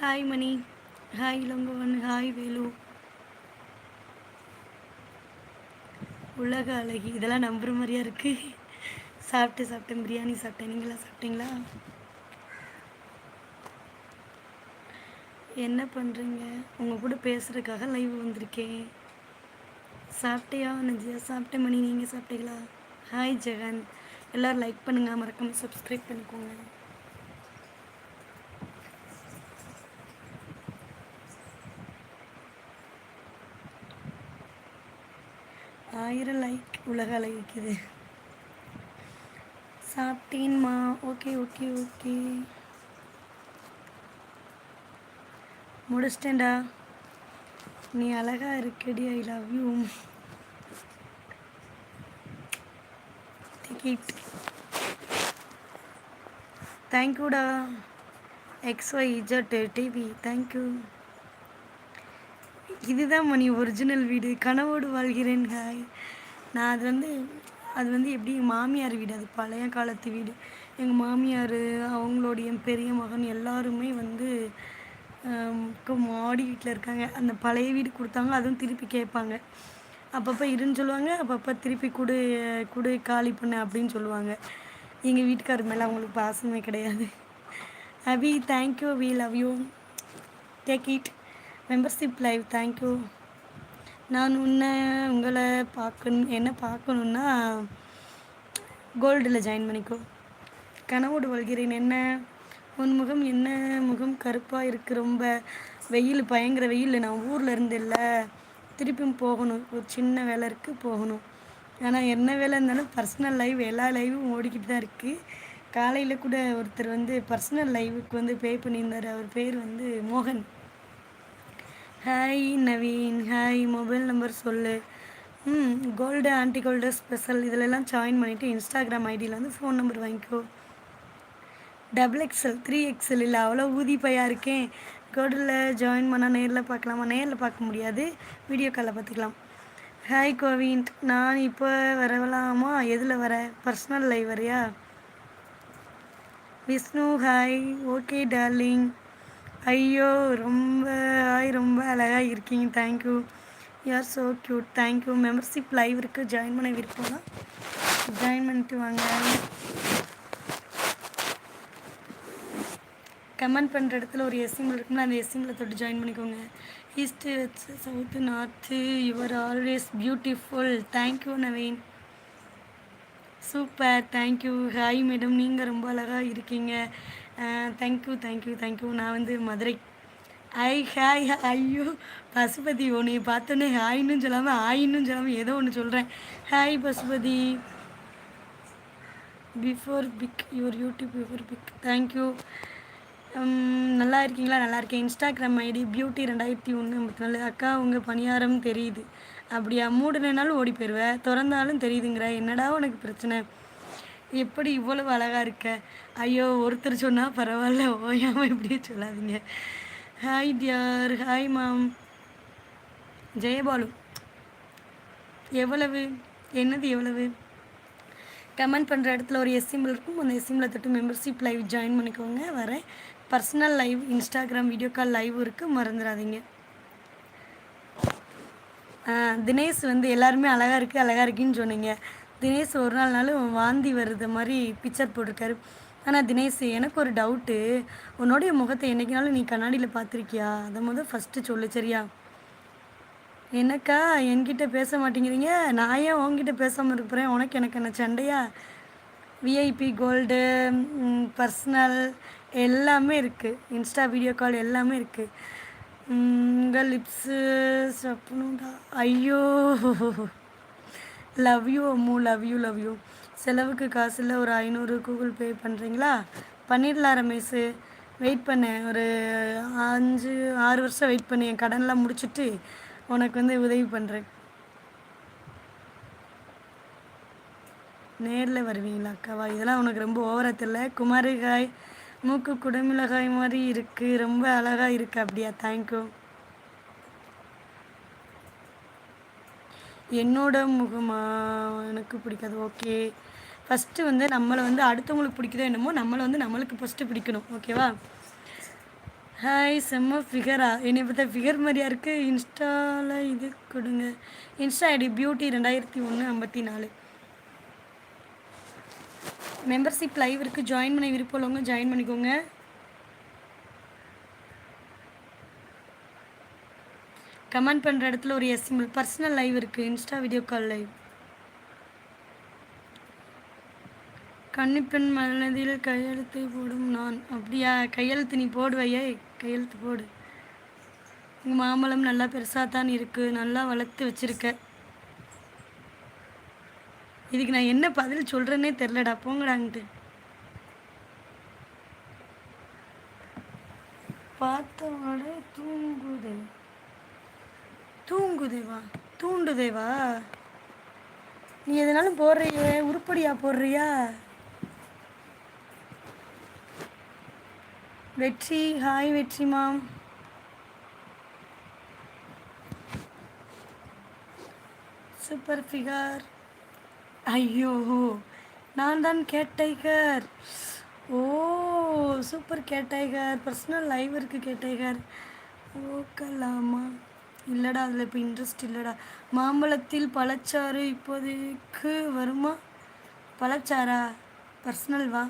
Hi Mani hi Ilampavan hi Velu உலக அழகி. இதெல்லாம் நம்புற மாதிரியா இருக்கு? சாப்பிட்டு சாப்பிட்டேன் பிரியாணி சாப்பிட்டேன். நீங்களா சாப்பிட்டீங்களா? என்ன பண்ணுறீங்க உங்கள் கூட பேசுகிறதுக்காக லைவ் வந்திருக்கேன். சாப்பிட்டியா நஜியா? சாப்பிட்டேன் மணி. நீங்கள் சாப்பிட்டீங்களா? ஹாய் ஜெகன் எல்லோரும் லைக் பண்ணுங்கள் மறக்காமல் சப்ஸ்கிரைப் பண்ணிக்கோங்க. ஆயிரம் லைக் உலக அழகிக்குது. சாப்பிட்டேன்மா ஓகே ஓகே ஓகே முடிச்சிட்டேன்டா. நீ அழகா இருக்கடி I love you ticket தேங்க்யூடா X Y Z TV thank you இதுதான் மணி ஒரிஜினல் வீடு. கனவோடு வாழ்கிறேன் ஹாய் நான் அது வந்து அது வந்து எப்படி மாமியார் வீடு அது பழைய காலத்து வீடு. எங்கள் மாமியார் அவங்களுடைய பெரிய மகன் எல்லாருமே வந்து மாடி வீட்டில் இருக்காங்க. அந்த பழைய வீடு கொடுத்தாங்க அதுவும் திருப்பி கேட்பாங்க. அப்பப்போ இருன்னு சொல்லுவாங்க அப்பப்போ திருப்பி கொடு கொடு காலி பண்ணு அப்படின்னு சொல்லுவாங்க. எங்கள் வீட்டுக்காரர் மேலே அவங்களுக்கு பாசமே கிடையாது. Abhi thank you we love you take it membership live thank you நான் உன்னை உங்களை பார்க்கணும் என்ன பார்க்கணுன்னா கோல்டில் ஜாயின் பண்ணிக்கோ. கனவோடு வாழ்கிறேன் என்ன? உன் முகம் என்ன? முகம் கருப்பாக இருக்குது ரொம்ப வெயில் பயங்கர வெயில். நான் ஊரில் இருந்து இல்லை திருப்பியும் போகணும். ஒரு சின்ன வேலை இருக்குது போகணும். ஆனால் என்ன வேலை இருந்தாலும் பர்சனல் லைவ் எல்லா லைவும் ஓடிக்கிட்டு தான் இருக்குது காலையில் கூட ஒருத்தர் வந்து பர்சனல் லைவுக்கு வந்து பே பண்ணியிருந்தார். அவர் பேர் வந்து மோகன். Hi Naveen hi mobile number சொல்லு. ம் கோல்டு ஆன்டி கோல்டு ஸ்பெஷல் இதிலெல்லாம் ஜாயின் பண்ணிவிட்டு இன்ஸ்டாகிராம் ஐடியில் வந்து ஃபோன் நம்பர் வாங்கிக்கோ. டபுள் எக்ஸல் த்ரீ எக்ஸல் இல்லை அவ்வளோ ஊதி பையா இருக்கேன். கோல்டில் ஜாயின் பண்ணால் நேரில் பார்க்கலாமா? நேரில் பார்க்க முடியாது. வீடியோ காலில் பார்த்துக்கலாம். ஹாய் கோவின் நான் இப்போ வரலாமா எதில் வர? பர்சனல் லைவ் வரையா? விஷ்ணு ஹாய் ஓகே டார்லிங் ஐயோ ரொம்ப ஆய் ரொம்ப அழகாக இருக்கீங்க. Thank you you're so cute thank you membership live இருக்குது ஜாயின் பண்ண விருப்பம்னா ஜாயின் பண்ணிட்டு வாங்க. கமெண்ட் பண்ணுற இடத்துல ஒரு எஸ்சிம்பிள் இருக்குன்னா அந்த எஸ்சிம்பிளை தொட்டு ஜாயின் பண்ணிக்கோங்க. East west south north your always beautiful thank you Naveen super thank you hi madam நீங்கள் ரொம்ப அழகாக இருக்கீங்க. தேங்க்யூ தேங்க்யூ தேங்க்யூ நான் வந்து மதுரை. ஐ ஹாய் ஐயோ பசுபதி உன்னை பார்த்தோன்னே ஹாய்னு சொல்லாமல் ஆயின்னு சொல்லாமல் ஏதோ ஒன்று சொல்கிறேன் hi Pasupathi. Before pick your YouTube before pick thank you நல்லா இருக்கீங்களா? நல்லா இருக்கேன். இன்ஸ்டாகிராம் ஐடி பியூட்டி ரெண்டாயிரத்தி ஒன்று ஐம்பத்தி நாலு அக்கா உங்கள் பணியாரம் தெரியுது. அப்படியா? மூடலைனாலும் ஓடி போயிடுவேன் திறந்தாலும் தெரியுதுங்கிற. என்னடா உனக்கு பிரச்சனை? எப்படி இவ்வளவு அழகாக இருக்க? ஐயோ ஒருத்தர் சொன்னால் பரவாயில்ல ஓயாமல் இப்படியே சொல்லாதீங்க. Hi dear hi mom Jayabalu எவ்வளவு? என்னது எவ்வளவு? கமெண்ட் பண்ணுற இடத்துல ஒரு எஸ்எம்எல் இருக்கும். அந்த எஸ்எம்எல் தொட்டு மெம்பர்ஷிப் லைவ் ஜாயின் பண்ணிக்கோங்க. வரேன் personal live Instagram video call live இருக்குது மறந்துடாதீங்க. தினேஷ் வந்து எல்லாருமே அழகாக இருக்குது அழகாக இருக்குன்னு சொன்னீங்க. தினேஷ் ஒரு நாள் நாளும் வாந்தி வருது மாதிரி பிக்சர் போட்டிருக்காரு. ஆனால் தினேஷ் எனக்கு ஒரு டவுட்டு உன்னுடைய முகத்தை என்றைக்குனாலும் நீ கண்ணாடியில் பார்த்துருக்கியா? அதை முதல் ஃபஸ்ட்டு சொல்லு சரியா? என்னக்கா என்கிட்ட பேச மாட்டேங்கிறீங்க. நான் ஏன் உங்ககிட்ட பேசாமல் இருக்கிறேன் உனக்கு எனக்கு என்ன சண்டையா? விஐபி கோல்டு பர்சனல் எல்லாமே இருக்குது இன்ஸ்டா வீடியோ கால் எல்லாமே இருக்குது உங்கள் லிப்ஸு சப்பணுடா ஐயோ. Love you Ammu love you love you செலவுக்கு காசு இல்லை ஒரு ஐநூறு கூகுள் பே பண்ணுறீங்களா பண்ணிடலாம் ரமேஷு. வெயிட் பண்ணேன் ஒரு அஞ்சு ஆறு வருஷம் வெயிட் பண்ணி. என் கடன்லாம் முடிச்சுட்டு உனக்கு வந்து உதவி பண்ணுறேன் நேரில் வருவீங்களா அக்காவா இதெல்லாம் உனக்கு ரொம்ப ஓவராக தெரியல. குமாரிகாய் மூக்கு குடமிளகாய் மாதிரி இருக்குது ரொம்ப அழகாக இருக்குது அப்படியா? தேங்க்யூ என்னோட முகமா? எனக்கு பிடிக்காது. ஓகே ஃபஸ்ட்டு வந்து நம்மளை வந்து அடுத்தவங்களுக்கு பிடிக்குதோ என்னமோ நம்மளை வந்து நம்மளுக்கு ஃபஸ்ட்டு பிடிக்கணும். ஓகேவா ஹாய் செம்ம ஃபிகரா என்னை பார்த்தா ஃபிகர் மாதிரியா இருக்குது இன்ஸ்டாவில் இது கொடுங்க. இன்ஸ்டா ஐடி பியூட்டி ரெண்டாயிரத்தி ஒன்று ஐம்பத்தி நாலு. மெம்பர்ஷிப் லைவ் இருக்குது ஜாயின் பண்ண விருப்பம் உள்ளவங்க ஜாயின் பண்ணிக்கோங்க. கமெண்ட் பண்ணுற இடத்துல ஒரு எஸ் சிம்பிள் பர்சனல் லைவ் இருக்குது இன்ஸ்டா வீடியோ கால் லைவ் கன்னிப்பெண் மனதில் கையெழுத்தை போடும் நான். அப்படியா? கையெழுத்து நீ போடுவையே. கையெழுத்து போடு. உங்கள் மாம்பழம் நல்லா பெருசாக தான் இருக்குது நல்லா வளர்த்து வச்சுருக்க. இதுக்கு நான் என்ன பதில் சொல்கிறேன்னே தெரிலடா போங்கடாங்கிட்டு பார்த்தவோட தூங்குது. தூங்குதேவா தூண்டுதேவா நீ எதனாலும் போடுறியே உருப்படியா போடுறியா? வெற்றி ஹாய் வெற்றி மாம். சூப்பர் ஃபிகர் ஐயோ நான் தான் cat tiger oh super cat tiger personal live இருக்குது கேட் டைகர் ஓக்கலாமா இல்லைடா அதில் இப்போ இன்ட்ரெஸ்ட் இல்லைடா. மாம்பழத்தில் பழச்சாறு இப்போதைக்கு வருமா? பழச்சாரா பர்சனல் வா?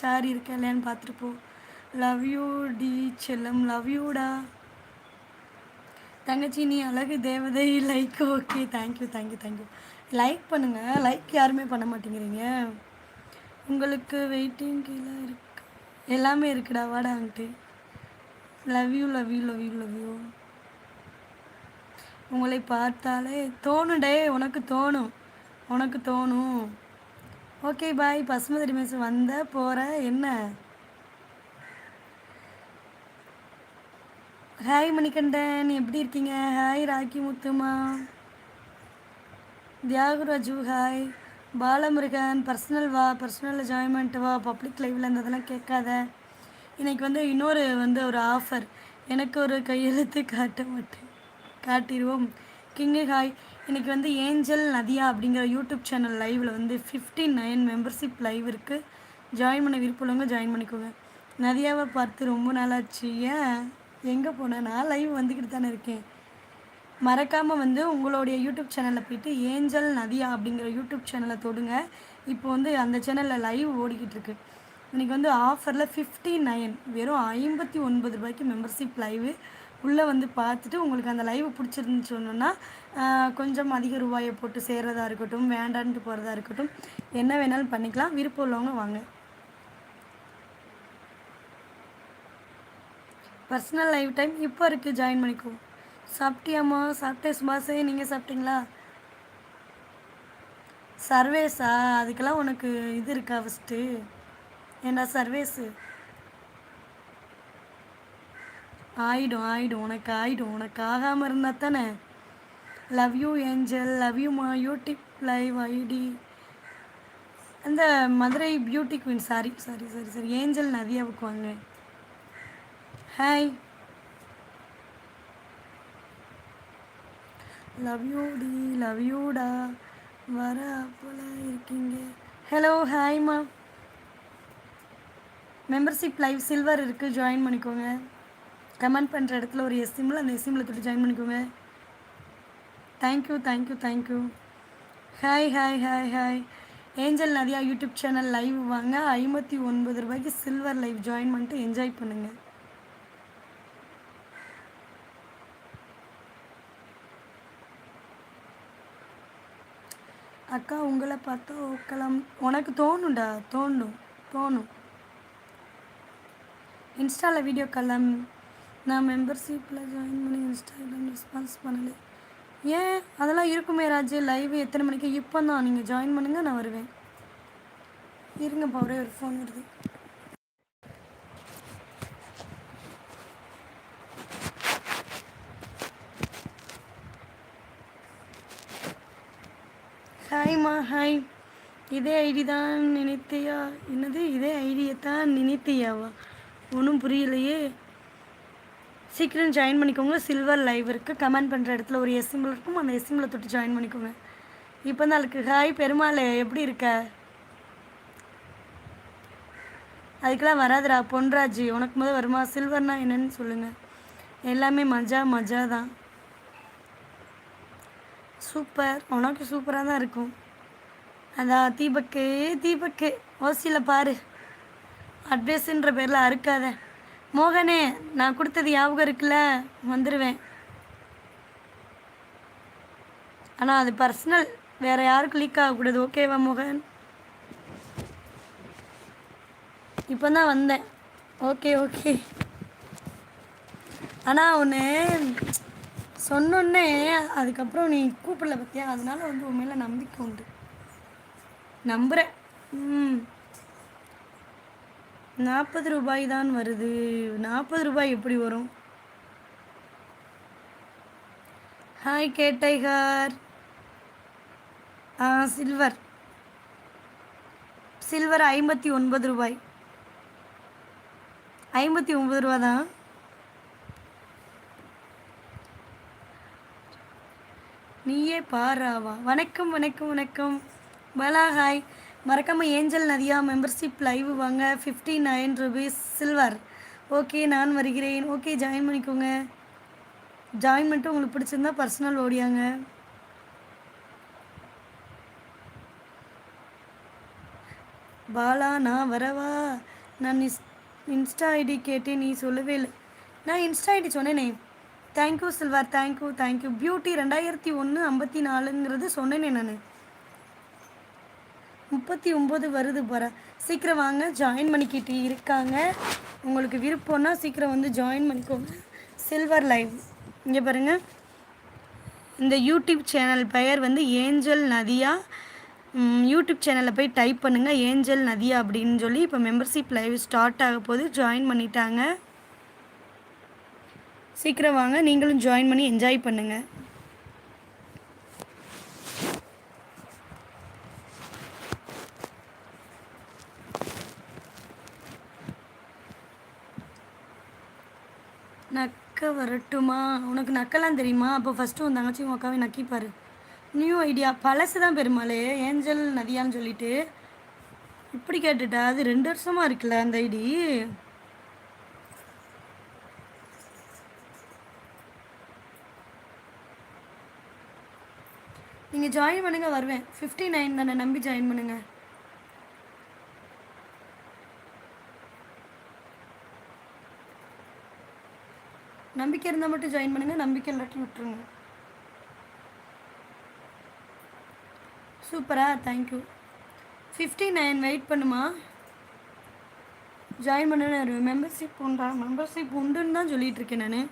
சாரி இருக்கா இல்லையான்னு பார்த்துட்டு போ. லவ் யூ டி செல்லம் லவ் யூடா தங்கச்சி நீ அழகு தேவதை. Like okay thank you thank you thank you like பண்ணுங்கள் லைக் யாருமே பண்ண மாட்டேங்கிறீங்க. உங்களுக்கு வெயிட்டிங் கீழே இருக்கு. எல்லாமே இருக்குடா வாடான்ட்டு love you love you love you love you உங்களை பார்த்தாலே தோணுடே உனக்கு தோணும் உனக்கு தோணும். ஓகே பாய் பசுமதி மேஸ் வந்த போகிற என்ன? ஹாய் மணிகண்டன். எப்படி இருக்கீங்க? ஹாய் ராக்கி முத்துமா. தியாகுராஜு ஹாய் பாலமுருகன் பர்சனல் வா? பர்சனலில் ஜாயின் பண்ணிட்டு வா பப்ளிக் லைவில் இருந்ததெல்லாம் கேட்காத. இன்றைக்கி வந்து இன்னொரு வந்து ஒரு ஆஃபர் எனக்கு ஒரு கையெழுத்து காட்ட மாட்டேன். காட்டிடுவோம் கிங்கு ஹாய் இன்றைக்கி வந்து ஏஞ்சல் நதியா அப்படிங்கிற யூடியூப் சேனல் லைவில் வந்து ஃபிஃப்டி நைன் மெம்பர்ஷிப் லைவ் இருக்குது ஜாயின் பண்ண விருப்பம் ஜாயின் பண்ணிக்கோங்க. நதியாவை பார்த்து ரொம்ப நாளாச்சு. ஏன்? எங்கே போனேன் நான் லைவ் வந்துக்கிட்டு தானே இருக்கேன். மறக்காமல் வந்து உங்களுடைய யூடியூப் சேனலில் போயிட்டு ஏஞ்சல் நதியா அப்படிங்கிற யூடியூப் சேனலை தொடுங்க. இப்போ வந்து அந்த சேனலில் லைவ் ஓடிக்கிட்டு இருக்கு. இன்றைக்கி வந்து ஆஃபரில் ஃபிஃப்டி நைன் வெறும் ஐம்பத்தி ஒன்பது ரூபாய்க்கு மெம்பர்ஷிப் லைவு உள்ளே வந்து பார்த்துட்டு உங்களுக்கு அந்த லைவ் பிடிச்சிருந்துச்சு சொன்னோன்னா கொஞ்சம் அதிக ரூபாயை போட்டு சேர்றதா இருக்கட்டும் வேண்டான்ட்டு போகிறதா இருக்கட்டும் என்ன வேணாலும் பண்ணிக்கலாம். விருப்பம் உள்ளவங்க வாங்க. பர்சனல் லைவ் டைம் இப்போ இருக்குது ஜாயின் பண்ணிக்கோ சாப்பிட்டியாம்மா சாப்பிட்டேன் சுபாஷே. நீங்கள் சாப்பிட்டீங்களா? சர்வேஸா அதுக்கெல்லாம் உனக்கு இது இருக்கா ஃபஸ்ட்டு ஏண்டா சர்வேஸு ஆயிடும் ஆயிடும். உனக்கு ஆயிடும். உனக்கு ஆகாமல் இருந்தால் தானே? Love you angel love you மா யூடியூப் லைவ் ஐடி அந்த Madurai beauty queen sorry sorry sorry sorry angel நதியாவுக்கு வாங்க. ஹாய் லவ் யூ டி லவ் யூடா வர போல இருக்கீங்க. ஹலோ ஹாய்மா மெம்பர்ஷிப் லைவ் சில்வர் இருக்குது ஜாயின் பண்ணிக்கோங்க. கமெண்ட் பண்ணுற இடத்துல ஒரு எஸ் சிம்மில் அந்த எஸ் சிம்மில் தொட்டு ஜாயின் பண்ணிக்கோங்க. Thank you thank you thank you hi hi hi hi angel Nadiya YouTube channel live வாங்க. ஐம்பத்தி ஒன்பது ரூபாய்க்கு சில்வர் லைவ் ஜாயின் பண்ணிட்டு என்ஜாய் பண்ணுங்கள் அக்கா உங்களை பார்த்தா ஓக்கலாம். உனக்கு தோணும்டா? தோணும் தோணும். இன்ஸ்டாவில் வீடியோ கலாம் நான் மெம்பர்ஷிப்பில் ஜாயின் பண்ணி இன்ஸ்டாகிராம் ரெஸ்பான்ஸ் பண்ணலை. ஏன்? அதெல்லாம் இருக்குமே ராஜு. லைவ் எத்தனை மணிக்கு? இப்போ தான் நீங்கள் ஜாயின் பண்ணுங்கள் நான் வருவேன். இருங்கப்பா ஒரே ஒரு ஃபோன் வருது. ஹாய்மா ஹாய் இதே ஐடி தான் நினைத்தியா? என்னது? இதே ஐடியை தான் நினைத்தியாவா? ஒன்றும் புரியலையே. சீக்கிரம் ஜாயின் பண்ணிக்கோங்க. சில்வர் லைவ் இருக்குது கமெண்ட் பண்ணுற இடத்துல ஒரு எஸ்எம்பிள் இருக்கும். அந்த எஸ்எம்பிளை தொட்டு ஜாயின் பண்ணிக்கோங்க. இப்போ தான் ஹாய் பெருமாள் எப்படி இருக்க? அதுக்கெல்லாம் வராதுடா பொன்ராஜ். உனக்கு முதல் வருமா? சில்வர்னா என்னன்னு சொல்லுங்கள் எல்லாமே மஜா மஜா தான். சூப்பர் உனக்கு சூப்பராக தான் இருக்கும். அதான் தீபக்கு தீபக்கு. ஓசியில் பாரு. அட்வைஸுன்ற பேரில் அறுக்காத. மோகனே நான் கொடுத்தது ஞாபகம் இருக்குல்ல? வந்துடுவேன் ஆனால் அது பர்சனல் வேறு யாருக்கும் லீக் ஆகக்கூடாது. ஓகேவா மோகன்? இப்போ தான் வந்தேன். ஓகே ஓகே ஆனால் ஒன்று சொன்னோன்னே அதுக்கப்புறம் நீ கூப்பிடல பார்த்தியா அதனால வந்து உன் மேலே நம்பிக்கை உண்டு. நம்புகிறேன் ம். நாற்பது ரூபாய் தான் வருது. நாற்பது ரூபாய் எப்படி வரும்? ஹாய் கேட்டைகார் ஆ சில்வர் சில்வர் ஐம்பத்தி ஒன்பது ரூபாய். ஐம்பத்தி ஒன்பது ரூபா தான். நீயே பாராவா வணக்கம் வணக்கம் வணக்கம். பலா ஹாய் மறக்காமல் ஏஞ்சல் நதியா மெம்பர்ஷிப் லைவ் வாங்க fifty nine rupees silver okay நான் வருகிறேன். ஓகே ஜாயின் பண்ணிக்கோங்க. ஜாயின் பண்ணிட்டு உங்களுக்கு பிடிச்சிருந்தா பர்சனல் ஓடியாங்க. பாலா நான் வரவா? நான் இஸ் இன்ஸ்டா ஐடி கேட்டேன் நீ சொல்லவே இல்லை. நான் இன்ஸ்டா ஐடி சொன்னேனே. Thank you silver thank you thank you beauty ரெண்டாயிரத்தி ஒன்று ஐம்பத்தி நாலுங்கிறது சொன்னேனே நான். முப்பத்தி ஒம்பது வருது போகிற சீக்கிரம் வாங்க ஜாயின் பண்ணிக்கிட்டு இருக்காங்க. உங்களுக்கு விருப்பம்னா சீக்கிரம் வந்து ஜாயின் பண்ணிக்கோங்க. சில்வர் லைவ் இங்கே பாருங்கள் இந்த யூடியூப் சேனல் பெயர் வந்து ஏஞ்சல் நதியா. யூடியூப் சேனலில் போய் டைப் பண்ணுங்கள் ஏஞ்சல் நதியா அப்படின்னு சொல்லி இப்போ மெம்பர்ஷிப் லைவ் ஸ்டார்ட் ஆக போது ஜாயின் பண்ணிட்டாங்க. சீக்கிரம் வாங்க. நீங்களும் ஜாயின் பண்ணி என்ஜாய் பண்ணுங்கள் வரட்டுமா? உனக்கு நக்கெல்லாம் தெரியுமா? அப்போ ஃபஸ்ட்டு உன் தங்கச்சி உன் அக்காவை நக்கிப்பாரு நியூ ஐடியா பழசு தான் பெருமாளே. ஏஞ்சல் நதியான்னு சொல்லிட்டு. இப்படி கேட்டுட்டா? அது ரெண்டு வருஷமாக இருக்குல்ல அந்த ஐடி? நீங்கள் ஜாயின் பண்ணுங்க வருவேன். ஃபிஃப்டி நைன் தானே. நம்பி ஜாயின் பண்ணுங்கள் நம்பிக்கை இருந்தால் மட்டும் ஜாயின் பண்ணுங்க. நம்பிக்கை இல்லாட்டி விட்டுருங்க. சூப்பரா thank you fifty nine wait பண்ணுமா? ஜாயின் பண்ண மெம்பர்ஷிப் உண்டா? மெம்பர்ஷிப் உண்டுன்னு தான் சொல்லிகிட்டு இருக்கேன் நான்.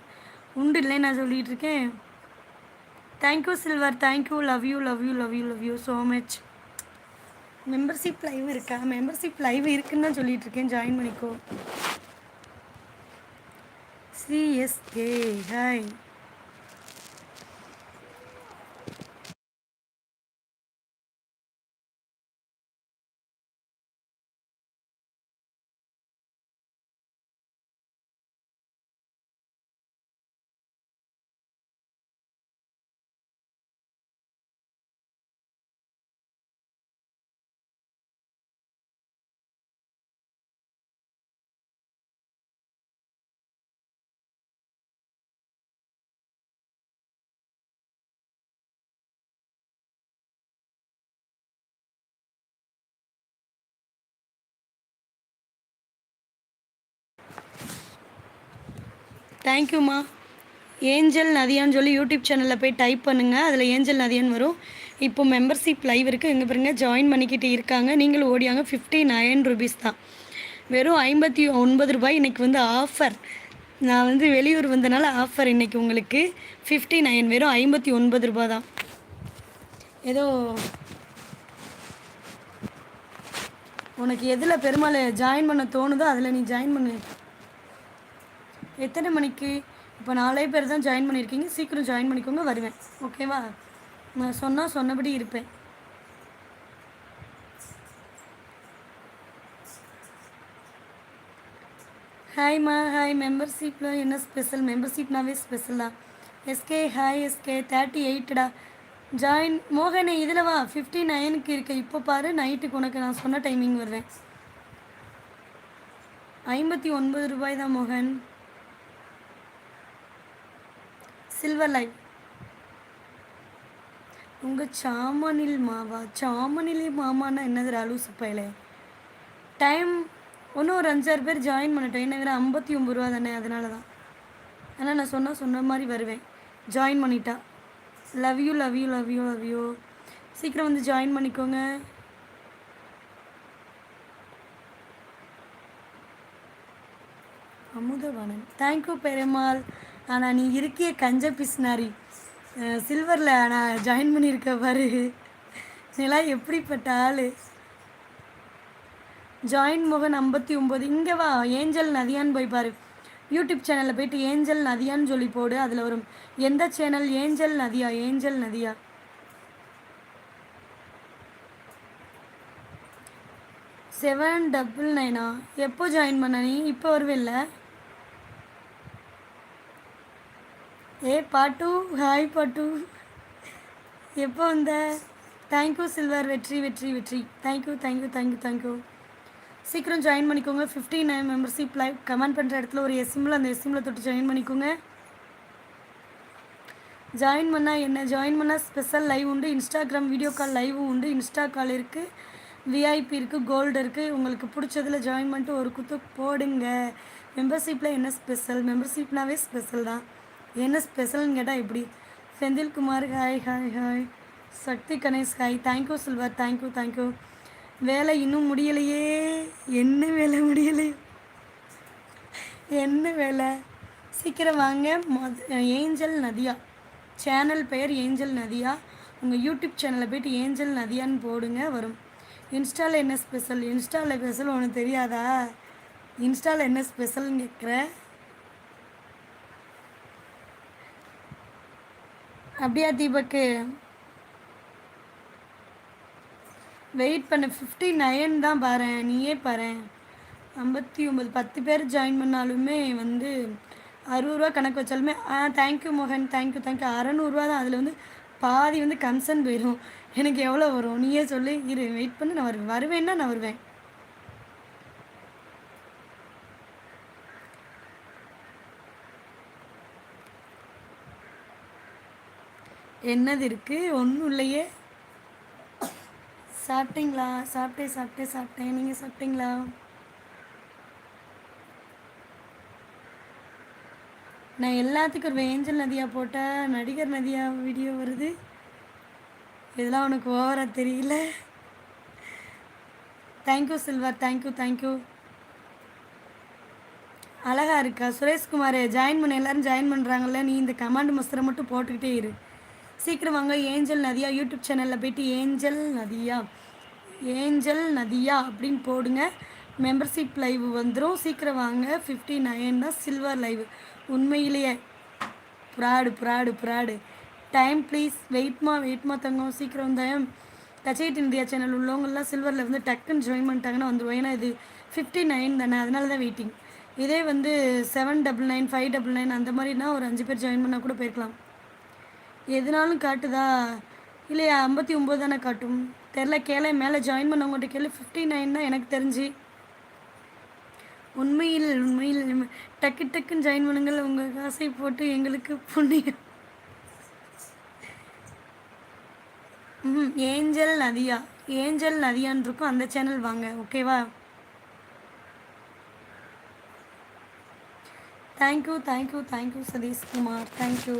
உண்டு இல்லை நான் சொல்லிகிட்ருக்கேன் இருக்கேன். Thank you silver thank you love you love you love you love you so much membership live இருக்கா? மெம்பர்ஷிப் லைவ் இருக்குன்னு தான் சொல்லிகிட்டு இருக்கேன். ஜாயின் பண்ணிக்கோ. சிஎஸ்கே ஹாய் தேங்க்யூம்மா. ஏஞ்சல் நதியான்னு சொல்லி யூடியூப் சேனலில் போய் டைப் பண்ணுங்கள் அதில் ஏஞ்சல் நதியான்னு வரும். இப்போ மெம்பர்ஷிப் லைவ் இருக்குது எங்கே பாருங்க ஜாயின் பண்ணிக்கிட்டு இருக்காங்க. நீங்களும் ஓடியாங்க. ஃபிஃப்டி நைன் ருபீஸ் தான். வெறும் ஐம்பத்தி ஒன்பது ரூபாய் இன்றைக்கி வந்து ஆஃபர் நான் வந்து வெளியூர் வந்தனால ஆஃபர் இன்றைக்கி உங்களுக்கு. ஃபிஃப்டி நைன் வெறும் ஐம்பத்தி ஒன்பது ரூபாய் தான். ஏதோ உனக்கு எதில் பெருமாள் ஜாயின் பண்ண தோணுதோ அதில் நீ ஜாயின் பண்ணு. எத்தனை மணிக்கு? இப்போ நாலே பேர் தான் ஜாயின் பண்ணியிருக்கீங்க சீக்கிரம் ஜாயின் பண்ணிக்கோங்க வருவேன். ஓகேவா நான் சொன்னால் சொன்னபடி இருப்பேன். ஹாய்மா ஹாய் மெம்பர்ஷிப்பில் என்ன ஸ்பெஷல் மெம்பர்ஷிப்னாவே ஸ்பெஷல் தான். எஸ்கே ஹாய் எஸ்கே தேர்ட்டி எயிட்டடா ஜாயின் மோகனே இதில் வா. ஃபிஃப்டி நைனுக்கு இருக்க. இப்போ பாரு நைட்டுக்கு உனக்கு நான் சொன்ன டைமிங் வருவேன். ஐம்பத்தி ஒன்பது ரூபாய் தான் மோகன். சில்வர் லைன் உங்கள் சாமனில் மாவா? சாமானிலே மாமான்னா என்னது அலூசு சுப்பையிலே? டைம் இன்னும் ஒரு அஞ்சாறு பேர் ஜாயின் பண்ணிட்டோம். என்ன வேறு ஐம்பத்தி ஒம்பது ரூபா தானே அதனால தான் ஆனால் நான் சொன்னால் சொன்ன மாதிரி வருவேன். ஜாயின் பண்ணிட்டா. Love you love you love you love you சீக்கிரம் வந்து ஜாயின் பண்ணிக்கோங்க. Amudhavanan thank you Perumal. ஆனால் நீ இருக்கிய கஞ்ச பிஸ்னாரி சில்வரில் நான் ஜாயின் பண்ணியிருக்க பாரு. நீலாம் எப்படிப்பட்ட ஆள். ஜாயின் முகன் ஐம்பத்தி ஒம்பது இங்கே வா ஏஞ்சல் நதியான்னு போய் பாரு. யூடியூப் சேனலில் போயிட்டு ஏஞ்சல் நதியான்னு சொல்லி போடு. அதில் வரும் எந்த channel? Angel Nadiya? Angel Nadiya? Seven double நைனா எப்போ ஜாயின் பண்ண நீ? இப்போ வருவில்ல? ஏ பாட்டு ஹாய் பாட்டு. எப்போ வந்த? தேங்க்யூ சில்வர் வெற்றி வெற்றி வெற்றி. Thank you thank you thank you thank you சீக்கிரம் ஜாயின் பண்ணிக்கோங்க. Fifty nine membership live comment பண்ணுற இடத்துல ஒரு எஸ்எம்மில் அந்த எஸ்எம்மில் தொட்டு ஜாயின் பண்ணிக்கோங்க. ஜாயின் பண்ணால் என்ன? ஜாயின் பண்ணால் ஸ்பெஷல் லைவ் உண்டு. இன்ஸ்டாகிராம் வீடியோ கால் லைவும் உண்டு. இன்ஸ்டா கால் இருக்குது விஐபி இருக்குது கோல்டு இருக்குது உங்களுக்கு பிடிச்சதில் ஜாயின் பண்ணிட்டு ஒரு குத்து போடுங்க. மெம்பர்ஷிப்பில் என்ன ஸ்பெஷல் மெம்பர்ஷிப்னாவே ஸ்பெஷல் தான். என்ன ஸ்பெஷல்னு கேட்டால் எப்படி Senthilkumar hi hi hi Sakthi Ganesh hi thank you silver thank you thank you வேலை இன்னும் முடியலையே. என்ன வேலை முடியலையே என்ன வேலை? சீக்கிரம் வாங்க. மொத ஏஞ்சல் நதியா. சேனல் பெயர் ஏஞ்சல் நதியா. உங்கள் யூடியூப் சேனலில் போயிட்டு ஏஞ்சல் நதியான்னு போடுங்க வரும். இன்ஸ்டாவில் என்ன ஸ்பெஷல் இன்ஸ்டாவில் ஸ்பெஷல் ஒன்று தெரியாதா? இன்ஸ்டாவில் என்ன ஸ்பெஷல்னு கேட்குற அப்படியா தீபக்கு? வெயிட் பண்ண. ஃபிஃப்டி நைன் தான் பாரு. நீயே பாரு. ஐம்பத்தி ஒம்பது பத்து பேர் ஜாயின் பண்ணாலுமே வந்து அறுபது ரூபா கணக்கு வச்சாலுமே ஆ தேங்க்யூ மோகன் தேங்க்யூ தேங்க்யூ அறநூறுவா தான். அதில் வந்து பாதி வந்து கன்சர்ன் போயிடும் எனக்கு எவ்வளோ வரும்? நீயே சொல்லி. இரு வெயிட் பண்ணி. நான் வருவேன். வருவேன்னா நான் வருவேன். என்னது இருக்குது ஒன்றும் இல்லையே. சாப்பிட்டீங்களா? சாப்பிட்டேன் சாப்பிட்டேன் சாப்பிட்டேன் நீங்கள் சாப்பிட்டீங்களா? நான் எல்லாத்துக்கும் ஒரு ஏஞ்சல் நதியா போட்டால் நடிகர் நதியா வீடியோ வருது. இதெல்லாம் உனக்கு ஓவராக தெரியல. தேங்க்யூ சில்வர் தேங்க்யூ தேங்க்யூ அழகாக இருக்கா? சுரேஷ்குமார் ஜாயின் பண்ண. எல்லோரும் ஜாயின் பண்ணுறாங்கல்ல நீ இந்த கமாண்ட் மஸ்தரை மட்டும் போட்டுக்கிட்டே இரு. சீக்கிரம் வாங்க. ஏஞ்சல் நதியா யூடியூப் சேனலில் போயிட்டு ஏஞ்சல் நதியா ஏஞ்சல் நதியா அப்படின்னு போடுங்க. மெம்பர்ஷிப் லைவ் வந்துடும் சீக்கிரம் வாங்க. ஃபிஃப்டி நைன் தான் சில்வர் லைவ் உண்மையிலேயே. Fraud fraud fraud. Time please வெயிட்மா வெயிட்மா தங்கம். சீக்கிரம் இந்த கச்சேட் இந்தியா சேனல் உள்ளவங்கெல்லாம் சில்வரில் வந்து டக்குன்னு ஜாயின் பண்ணிட்டாங்கன்னா வந்துடும் ஏன்னா இது ஃபிஃப்டி நைன் தானே. அதனால தான் வெயிட்டிங் இதே வந்து seven double nine five double nine அந்த மாதிரினா ஒரு அஞ்சு பேர் ஜாயின் பண்ணால் கூட போயிருக்கலாம். எதுனாலும் காட்டுதா? இல்லையா ஐம்பத்தி ஒம்பது தானே காட்டும். தெரில கேள மேலே ஜாயின் பண்ணவங்கள்ட்ட கேள்வி ஃபிஃப்டி நைன் தான் எனக்கு தெரிஞ்சு. உண்மையில் உண்மையில் டக்கு டக்குன்னு ஜாயின் பண்ணுங்கள் உங்கள் காசை போட்டு எங்களுக்கு புண்ணியம். ம் ஏஞ்சல் நதியா ஏஞ்சல் நதியான் இருக்கும் அந்த சேனல் வாங்க ஓகேவா thank you thank you thank you Sathishkumar thank you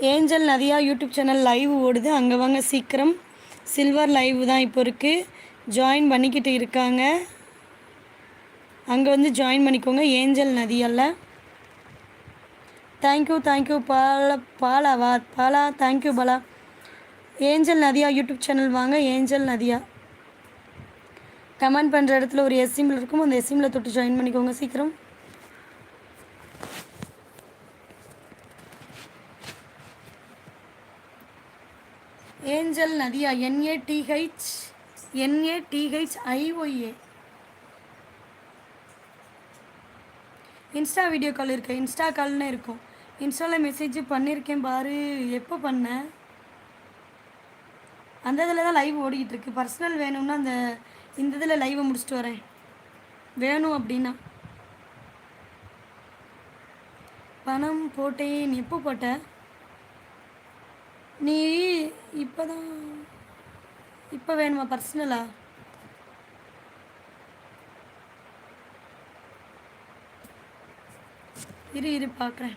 Angel Nadiya YouTube channel live ஓடுது. அங்கே வாங்க சீக்கிரம். சில்வர் லைவ் தான் இப்போ இருக்குது ஜாயின் பண்ணிக்கிட்டு இருக்காங்க. அங்கே வந்து ஜாயின் பண்ணிக்கோங்க Angel நதியால. Thank you thank you Bala பாலாவா Bala thank you Bala. Angel Nadiya YouTube channel வாங்க ஏஞ்சல் நதியா. கமெண்ட் பண்ணுற இடத்துல ஒரு எஸ்சிம்பிள் இருக்கும். அந்த எஸ்சிம்பில் தொட்டு ஜாயின் பண்ணிக்கோங்க சீக்கிரம். Angel Nadiya A DH IYA Insta video call இருக்கு? இன்ஸ்டா கால்னு இருக்கும். இன்ஸ்டாவில் மெசேஜ் பண்ணியிருக்கேன் பாரு. எப்போ பண்ணேன் அந்த இதில் தான் லைவ் ஓடிக்கிட்டு இருக்கு. பர்சனல் வேணும்னா அந்த இந்த இதில் லைவை முடிச்சுட்டு வரேன். வேணும் அப்படின்னா. பணம் போட்டேன். எப்போ போட்ட? நீ இப்போ தான் இப்போ வேணுமா பர்சனலா இரு இரு பார்க்குறேன்